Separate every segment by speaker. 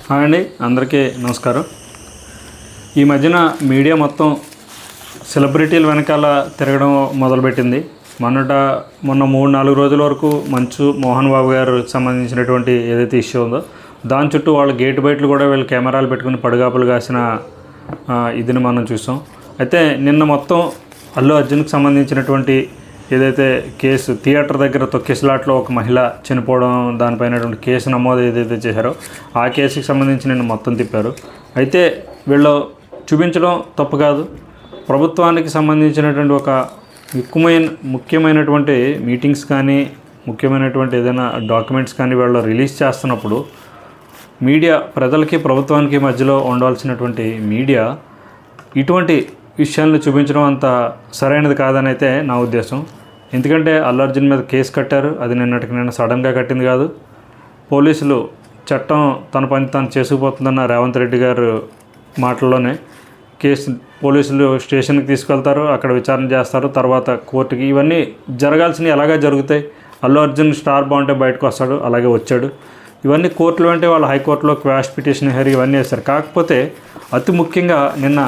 Speaker 1: Hi అండి అందరికీ నమస్కారం. ఈ మధ్యన మీడియా మొత్తం సెలబ్రిటీల వెనకాల తిరగడం మొదలుపెట్టింది. మొన్నట మొన్న మూడు నాలుగు రోజుల వరకు మంచు మోహన్ బాబు గారు సంబంధించినటువంటి ఏదైతే ఇష్యూ ఉందో దాని చుట్టూ వాళ్ళ గేట్ బయటలు కూడా వీళ్ళు కెమెరాలు పెట్టుకుని పడుగాపులు కాసిన ఇదిని మనం చూసాం. అయితే నిన్న మొత్తం అల్లు అర్జున్కి సంబంధించినటువంటి ఏదైతే కేసు థియేటర్ దగ్గర తొక్కిసలాట్లో ఒక మహిళ చనిపోవడం దానిపైనటువంటి కేసు నమోదు ఏదైతే చేశారో ఆ కేసుకి సంబంధించి నేను మొత్తం తిప్పారు. అయితే వీళ్ళు చూపించడం తప్పు కాదు. ప్రభుత్వానికి సంబంధించినటువంటి ఒక ముఖ్యమైన ముఖ్యమైనటువంటి మీటింగ్స్ కానీ ముఖ్యమైనటువంటి ఏదైనా డాక్యుమెంట్స్ కానీ వీళ్ళు రిలీజ్ చేస్తున్నప్పుడు మీడియా ప్రజలకి ప్రభుత్వానికి మధ్యలో ఉండవలసినటువంటి మీడియా ఇటువంటి విషయాలను చూపించడం అంత సరైనది కాదని అయితే నా ఉద్దేశం. ఎందుకంటే అల్లు అర్జున్ మీద కేసు కట్టారు. అది నిన్నటికి నిన్న సడన్గా కట్టింది కాదు. పోలీసులు చట్టం తన పని తాను చేసుకుపోతుందన్న రేవంత్ రెడ్డి గారు మాటల్లోనే కేసు పోలీసులు స్టేషన్కి తీసుకెళ్తారు అక్కడ విచారణ చేస్తారు తర్వాత కోర్టుకి ఇవన్నీ జరగాల్సినవి ఎలాగా జరుగుతాయి? అల్లు అర్జున్ స్టార్ బాగుంటే బయటకు వస్తాడు అలాగే వచ్చాడు. ఇవన్నీ కోర్టులు అంటే వాళ్ళు హైకోర్టులో క్వాష్ పిటిషన్ హెరీ ఇవన్నీ వేస్తారు కాకపోతే అతి ముఖ్యంగా నిన్న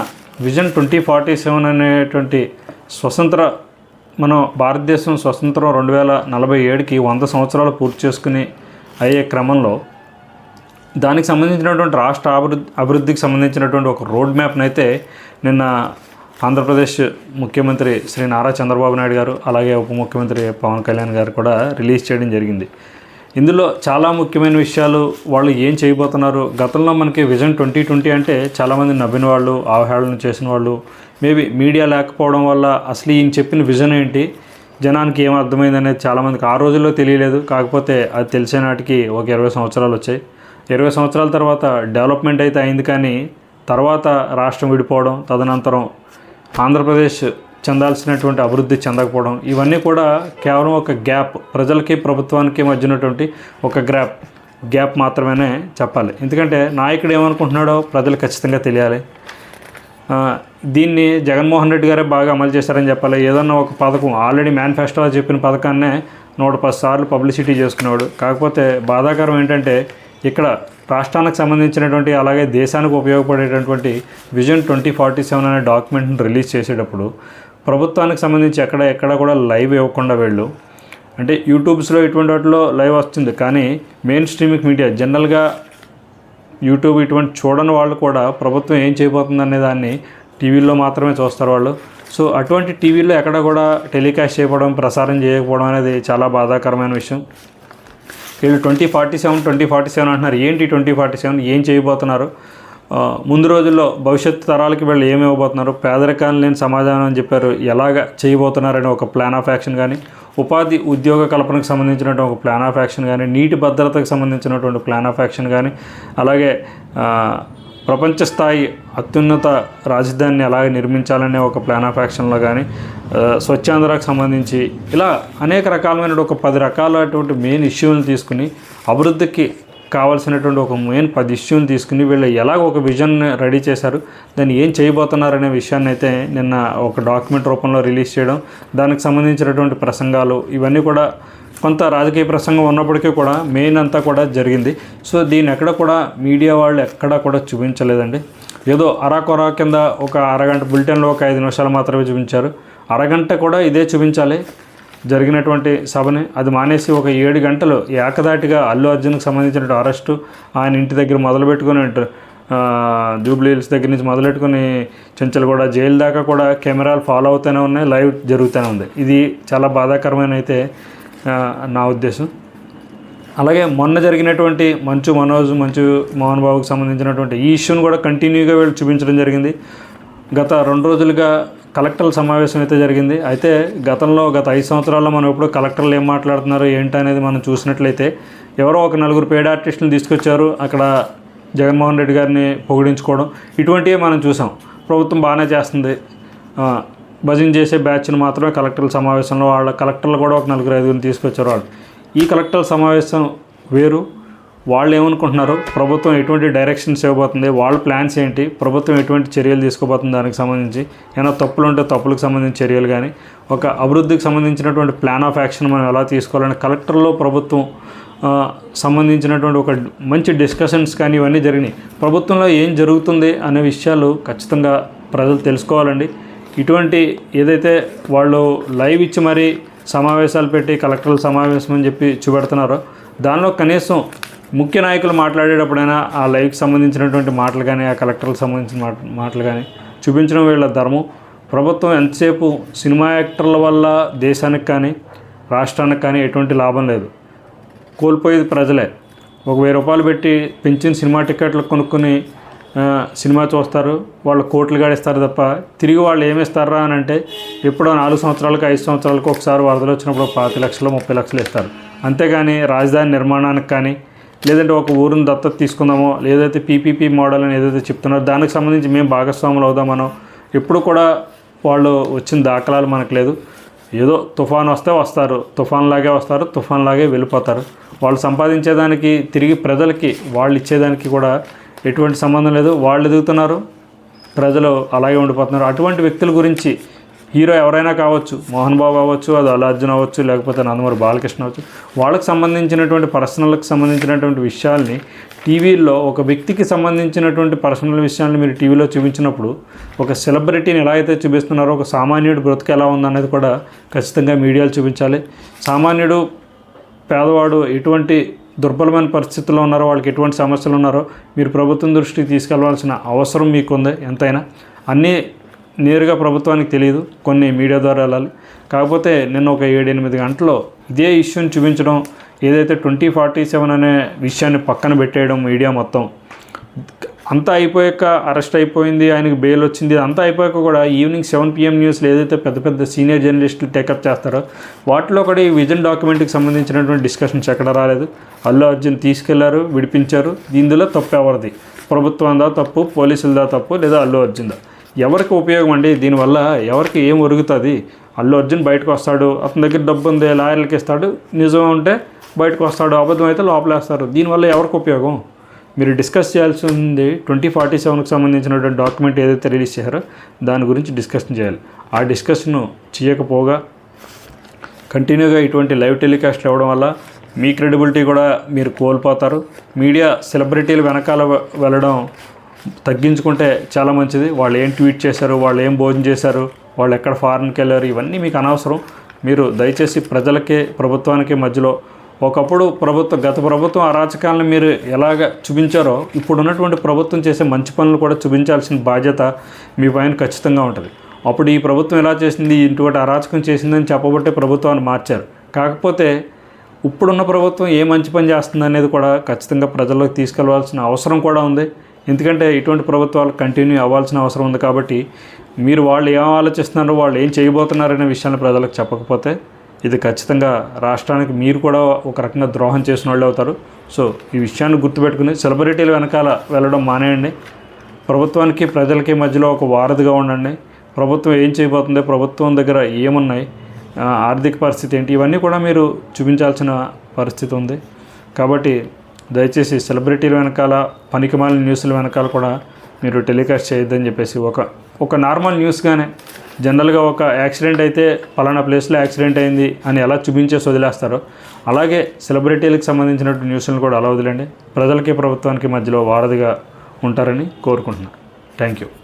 Speaker 1: విజన్ ట్వంటీ ఫార్టీ సెవెన్ అనేటువంటి స్వతంత్ర మనం భారతదేశం స్వతంత్రం రెండు వేల నలభై ఏడుకి వంద సంవత్సరాలు పూర్తి చేసుకుని అయ్యే క్రమంలో దానికి సంబంధించినటువంటి రాష్ట్ర అభివృద్ధి అభివృద్ధికి సంబంధించినటువంటి ఒక రోడ్ మ్యాప్ని అయితే నిన్న ఆంధ్రప్రదేశ్ ముఖ్యమంత్రి శ్రీ నారా చంద్రబాబు నాయుడు గారు అలాగే ఉప ముఖ్యమంత్రి పవన్ కళ్యాణ్ గారు కూడా రిలీజ్ చేయడం జరిగింది. ఇందులో చాలా ముఖ్యమైన విషయాలు వాళ్ళు ఏం చేయబోతున్నారు? గతంలో మనకి విజన్ ట్వంటీ ట్వంటీ అంటే చాలామంది నవ్విన వాళ్ళు అవహేళన చేసిన వాళ్ళు మేబీ మీడియా లేకపోవడం వల్ల అసలు ఈయన చెప్పిన విజన్ ఏంటి? జనానికి ఏం అర్థమైంది అనేది చాలామందికి ఆ రోజుల్లో తెలియలేదు. కాకపోతే అది తెలిసే నాటికి ఒక ఇరవై సంవత్సరాలు వచ్చాయి. ఇరవై సంవత్సరాల తర్వాత డెవలప్మెంట్ అయితే అయింది కానీ తర్వాత రాష్ట్రం విడిపోవడం తదనంతరం ఆంధ్రప్రదేశ్ చెందాల్సినటువంటి అభివృద్ధి చెందకపోవడం ఇవన్నీ కూడా కేవలం ఒక గ్యాప్ ప్రజలకి ప్రభుత్వానికి మధ్యనటువంటి ఒక గ్యాప్ గ్యాప్ మాత్రమే చెప్పాలి. ఎందుకంటే నాయకుడు ఏమనుకుంటున్నాడో ప్రజలు ఖచ్చితంగా తెలియాలి. దీన్ని జగన్మోహన్ రెడ్డి గారే బాగా అమలు చేశారని చెప్పాలి. ఏదన్నా ఒక పథకం ఆల్రెడీ మేనిఫెస్టోలో చెప్పిన పథకాన్నే నూట పది సార్లు పబ్లిసిటీ చేసుకునేవాడు. కాకపోతే బాధాకరం ఏంటంటే ఇక్కడ రాష్ట్రానికి సంబంధించినటువంటి అలాగే దేశానికి ఉపయోగపడేటటువంటి విజన్ ట్వంటీ ఫార్టీ సెవెన్ అనే డాక్యుమెంట్ని రిలీజ్ చేసేటప్పుడు ప్రభుత్వానికి సంబంధించి ఎక్కడ ఎక్కడ కూడా లైవ్ ఇవ్వకుండా వీళ్ళు. అంటే యూట్యూబ్స్లో ఇటువంటి వాటిలో లైవ్ వస్తుంది. కానీ మెయిన్ స్ట్రీమింగ్ మీడియా జనరల్గా యూట్యూబ్ ఇటువంటి చూడని వాళ్ళు కూడా ప్రభుత్వం ఏం చేయబోతుందనే దాన్ని టీవీల్లో మాత్రమే చూస్తారు వాళ్ళు. సో అటువంటి టీవీలో ఎక్కడ కూడా టెలికాస్ట్ చేయకపోవడం ప్రసారం చేయకపోవడం అనేది చాలా బాధాకరమైన విషయం. వీళ్ళు twenty forty seven twenty forty seven అంటున్నారు. ఏంటి ట్వంటీ ఫార్టీ సెవెన్? ఏం చేయబోతున్నారు? ముందు రోజుల్లో భవిష్యత్తు తరాలకి వీళ్ళు ఏమి ఇవ్వబోతున్నారు? పేదరికాన్ని లేని సమాధానం అని చెప్పారు. ఎలాగ చేయబోతున్నారని ఒక ప్లాన్ ఆఫ్ యాక్షన్ కానీ ఉపాధి ఉద్యోగ కల్పనకు సంబంధించినటువంటి ఒక ప్లాన్ ఆఫ్ యాక్షన్ కానీ నీటి భద్రతకు సంబంధించినటువంటి ప్లాన్ ఆఫ్ యాక్షన్ కానీ అలాగే ప్రపంచ స్థాయి అత్యున్నత రాజధానిని ఎలాగ నిర్మించాలనే ఒక ప్లాన్ ఆఫ్ యాక్షన్లో కానీ స్వచ్ఛాంధ్రకు సంబంధించి ఇలా అనేక రకాలమైన ఒక పది రకాలైనటువంటి మెయిన్ ఇష్యూలను తీసుకుని అభివృద్ధికి కావాల్సినటువంటి ఒక మెయిన్ పది ఇష్యూని తీసుకుని వీళ్ళు ఎలాగ ఒక విజన్ రెడీ చేశారు దాన్ని ఏం చేయబోతున్నారనే విషయాన్ని అయితే నిన్న ఒక డాక్యుమెంట్ రూపంలో రిలీజ్ చేయడం దానికి సంబంధించినటువంటి ప్రసంగాలు ఇవన్నీ కూడా కొంత రాజకీయ ప్రసంగం ఉన్నప్పటికీ కూడా మెయిన్ అంతా కూడా జరిగింది. సో దీన్ని ఎక్కడ కూడా మీడియా వాళ్ళు ఎక్కడా కూడా చూపించలేదండి. ఏదో అరాకొరా కింద ఒక అరగంట బులెటిన్లో ఒక ఐదు నిమిషాలు మాత్రమే చూపించారు. అరగంట కూడా ఇదే చూపించాలి. జరిగినటువంటి సభని అది మానేసి ఒక ఏడు గంటలు ఏకదాటిగా అల్లు అర్జున్కి సంబంధించిన అరెస్టు ఆయన ఇంటి దగ్గర మొదలు పెట్టుకుని జూబ్లీ హిల్స్ దగ్గర నుంచి మొదలెట్టుకుని చెంచల్ కూడా జైలు దాకా కూడా కెమెరాలు ఫాలో అవుతూనే ఉన్నాయి లైవ్ జరుగుతూనే ఉంది. ఇది చాలా బాధాకరమైన అయితే నా ఉద్దేశం. అలాగే మొన్న జరిగినటువంటి మంచు మనోజ్ మంచు మోహన్ బాబుకి సంబంధించినటువంటి ఈ ఇష్యూని కూడా కంటిన్యూగా వీళ్ళు చూపించడం జరిగింది. గత రెండు రోజులుగా కలెక్టర్ల సమావేశం అయితే జరిగింది. అయితే గతంలో గత ఐదు సంవత్సరాల్లో మనం ఎప్పుడు కలెక్టర్లు ఏం మాట్లాడుతున్నారు ఏంటి అనేది మనం చూసినట్లయితే ఎవరో ఒక నలుగురు పేడ ఆర్టిస్టులు తీసుకొచ్చారు. అక్కడ జగన్మోహన్ రెడ్డి గారిని పొగిడించుకోవడం ఇటువంటివి మనం చూసాం. ప్రభుత్వం బాగానే చేస్తుంది. ఆ, భజన చేసే బ్యాచ్ను మాత్రమే కలెక్టర్ల సమావేశంలో వాళ్ళ కలెక్టర్లు కూడా ఒక నలుగురు ఐదుగురిని తీసుకొచ్చారు వాళ్ళు. ఈ కలెక్టర్ల సమావేశం వేరు వాళ్ళు ఏమనుకుంటున్నారు ప్రభుత్వం ఎటువంటి డైరెక్షన్స్ ఇవ్వబోతుంది వాళ్ళ ప్లాన్స్ ఏంటి ప్రభుత్వం ఎటువంటి చర్యలు తీసుకోబోతుంది దానికి సంబంధించి ఏమైనా తప్పులు ఉంటే తప్పులకు సంబంధించిన చర్యలు కానీ ఒక అభివృద్ధికి సంబంధించినటువంటి ప్లాన్ ఆఫ్ యాక్షన్ మనం ఎలా తీసుకోవాలని కలెక్టర్లో ప్రభుత్వం సంబంధించినటువంటి ఒక మంచి డిస్కషన్స్ కానీ ఇవన్నీ జరిగినాయి. ప్రభుత్వంలో ఏం జరుగుతుంది అనే విషయాలు ఖచ్చితంగా ప్రజలు తెలుసుకోవాలండి. ఇటువంటి ఏదైతే వాళ్ళు లైవ్ ఇచ్చి మరీ సమావేశాలు పెట్టి కలెక్టర్ల సమావేశం అని చెప్పి చూపెడుతున్నారో దానిలో కనీసం ముఖ్య నాయకులు మాట్లాడేటప్పుడైనా ఆ లైవ్కి సంబంధించినటువంటి మాటలు కానీ ఆ కలెక్టర్లకు సంబంధించిన మాట మాటలు కానీ చూపించడం వీళ్ళ ధర్మం. ప్రభుత్వం ఎంతసేపు సినిమా యాక్టర్ల వల్ల దేశానికి కానీ రాష్ట్రానికి కానీ ఎటువంటి లాభం లేదు. కోల్పోయేది ప్రజలే. ఒక వెయ్యి రూపాయలు పెట్టి పెంచిన సినిమా టికెట్లు కొనుక్కొని సినిమా చూస్తారు. వాళ్ళు కోట్లు గడిస్తారు తప్ప తిరిగి వాళ్ళు ఏమిస్తారా అని అంటే ఎప్పుడో నాలుగు సంవత్సరాలకు ఐదు సంవత్సరాలకు ఒకసారి వరదలు వచ్చినప్పుడు పాతి లక్షలు ముప్పై లక్షలు ఇస్తారు. అంతేగాని రాజధాని నిర్మాణానికి కానీ లేదంటే ఒక ఊరిని దత్తత తీసుకుందామో లేదైతే పీపీపీ మోడల్ అని ఏదైతే చెప్తున్నారో దానికి సంబంధించి మేము భాగస్వాములు అవుదామనో ఎప్పుడు కూడా వాళ్ళు వచ్చిన దాఖలాలు మనకు లేదు. ఏదో తుఫాన్ వస్తే వస్తారు తుఫాన్ లాగే వస్తారు తుఫాన్ లాగే వెళ్ళిపోతారు. వాళ్ళు సంపాదించేదానికి తిరిగి ప్రజలకి వాళ్ళు ఇచ్చేదానికి కూడా ఎటువంటి సంబంధం లేదు. వాళ్ళు ఎదుగుతున్నారు ప్రజలు అలాగే ఉండిపోతున్నారు. అటువంటి వ్యక్తుల గురించి హీరో ఎవరైనా కావచ్చు మోహన్ బాబు అవ్వచ్చు అది అల్లు అర్జున్ అవ్వచ్చు లేకపోతే నందమూరి బాలకృష్ణ అవ్వచ్చు వాళ్ళకి సంబంధించినటువంటి పర్సనల్కి సంబంధించినటువంటి విషయాల్ని టీవీలో ఒక వ్యక్తికి సంబంధించినటువంటి పర్సనల్ విషయాన్ని మీరు టీవీలో చూపించినప్పుడు ఒక సెలబ్రిటీని ఎలా అయితే చూపిస్తున్నారో ఒక సామాన్యుడు బ్రతుకు ఎలా ఉందనేది కూడా ఖచ్చితంగా మీడియాలు చూపించాలి. సామాన్యుడు పేదవాడు ఎటువంటి దుర్బలమైన పరిస్థితుల్లో ఉన్నారో వాళ్ళకి ఎటువంటి సమస్యలు ఉన్నారో మీరు ప్రభుత్వం దృష్టికి తీసుకెళ్ళవలసిన అవసరం మీకుంది ఎంతైనా. అన్నీ నేరుగా ప్రభుత్వానికి తెలియదు కొన్ని మీడియా ద్వారా వెళ్ళాలి. కాకపోతే నిన్న ఒక ఏడు ఎనిమిది గంటల్లో ఇదే ఇష్యూని చూపించడం ఏదైతే ట్వంటీ ఫార్టీ సెవెన్ అనే విషయాన్ని పక్కన పెట్టేయడం మీడియా మొత్తం. అంతా అయిపోయాక అరెస్ట్ అయిపోయింది ఆయనకు బెయిల్ వచ్చింది అంతా అయిపోయాక కూడా ఈవినింగ్ సెవెన్ పిఎం న్యూస్లో ఏదైతే పెద్ద పెద్ద సీనియర్ జర్నలిస్టులు టేకప్ చేస్తారో వాటిలో కూడా ఈ విజన్ డాక్యుమెంట్కి సంబంధించినటువంటి డిస్కషన్స్ ఎక్కడ రాలేదు. అల్లు అర్జున్ తీసుకెళ్ళారు విడిపించారు. ఇందులో తప్పు ఎవరిది? ప్రభుత్వందా తప్పు పోలీసులదా తప్పు లేదా అల్లు అర్జున్దా? ఎవరికి ఉపయోగం అండి? దీనివల్ల ఎవరికి ఏం ఒరుగుతుంది? అల్లు అర్జున్ బయటకు వస్తాడు అతని దగ్గర డబ్బు ఉంది లాయర్లకి ఇస్తాడు నిజం ఉంటే బయటకు వస్తాడు అబద్ధం అయితే లోపలేస్తారు. దీనివల్ల ఎవరికి ఉపయోగం? మీరు డిస్కస్ చేయాల్సింది ట్వంటీ ఫార్టీ సెవెన్కి సంబంధించినటువంటి డాక్యుమెంట్ ఏదైతే రిలీజ్ చేశారో దాని గురించి డిస్కషన్ చేయాలి. ఆ డిస్కషన్ చేయకపోగా కంటిన్యూగా ఇటువంటి లైవ్ టెలికాస్ట్లు ఇవ్వడం వల్ల మీ క్రెడిబిలిటీ కూడా మీరు కోల్పోతారు. మీడియా సెలబ్రిటీలు వెనకాల వెళ్ళడం తగ్గించుకుంటే చాలా మంచిది. వాళ్ళు ఏం ట్వీట్ చేశారు వాళ్ళు ఏం భోజనం చేశారు వాళ్ళు ఎక్కడ ఫారెన్కి వెళ్ళారు ఇవన్నీ మీకు అనవసరం. మీరు దయచేసి ప్రజలకే ప్రభుత్వానికి మధ్యలో ఒకప్పుడు ప్రభుత్వం గత ప్రభుత్వం అరాచకాలను మీరు ఎలాగ చూపించారో ఇప్పుడు ఉన్నటువంటి ప్రభుత్వం చేసే మంచి పనులు కూడా చూపించాల్సిన బాధ్యత మీ పైన ఖచ్చితంగా ఉంటుంది. అప్పుడు ఈ ప్రభుత్వం ఎలా చేసింది ఇటువంటి అరాచకం చేసిందని చెప్పబట్టే ప్రభుత్వాన్ని మార్చారు. కాకపోతే ఇప్పుడున్న ప్రభుత్వం ఏ మంచి పని చేస్తుంది అనేది కూడా ఖచ్చితంగా ప్రజల్లోకి తీసుకెళ్ళవలసిన అవసరం కూడా ఉంది. ఎందుకంటే ఇటువంటి ప్రభుత్వాలు కంటిన్యూ అవ్వాల్సిన అవసరం ఉంది కాబట్టి మీరు వాళ్ళు ఏం ఆలోచిస్తున్నారో వాళ్ళు ఏం చేయబోతున్నారనే విషయాన్ని ప్రజలకు చెప్పకపోతే ఇది ఖచ్చితంగా రాష్ట్రానికి మీరు కూడా ఒక రకంగా ద్రోహం చేసిన వాళ్ళు అవుతారు. సో ఈ విషయాన్ని గుర్తుపెట్టుకుని సెలబ్రిటీలు వెనకాల వెళ్ళడం మానేయండి. ప్రభుత్వానికి ప్రజలకి మధ్యలో ఒక వారధిగా ఉండండి. ప్రభుత్వం ఏం చేయబోతుంది ప్రభుత్వం దగ్గర ఏమున్నాయి ఆర్థిక పరిస్థితి ఏంటి ఇవన్నీ కూడా మీరు చూపించాల్సిన పరిస్థితి ఉంది. కాబట్టి దయచేసి సెలబ్రిటీల వెనకాల పనికిమాలిన న్యూస్ల వెనకాల కూడా మీరు టెలికాస్ట్ చేయొద్దని చెప్పేసి ఒక ఒక నార్మల్ న్యూస్గానే జనరల్గా ఒక యాక్సిడెంట్ అయితే పలానా ప్లేస్లో యాక్సిడెంట్ అయింది అని ఎలా చూపించేసి వదిలేస్తారో అలాగే సెలబ్రిటీలకు సంబంధించినటువంటి న్యూస్లను కూడా అలా వదిలేండి. ప్రజలకి ప్రభుత్వానికి మధ్యలో వారధిగా ఉంటారని కోరుకుంటున్నాను థ్యాంక్ యూ.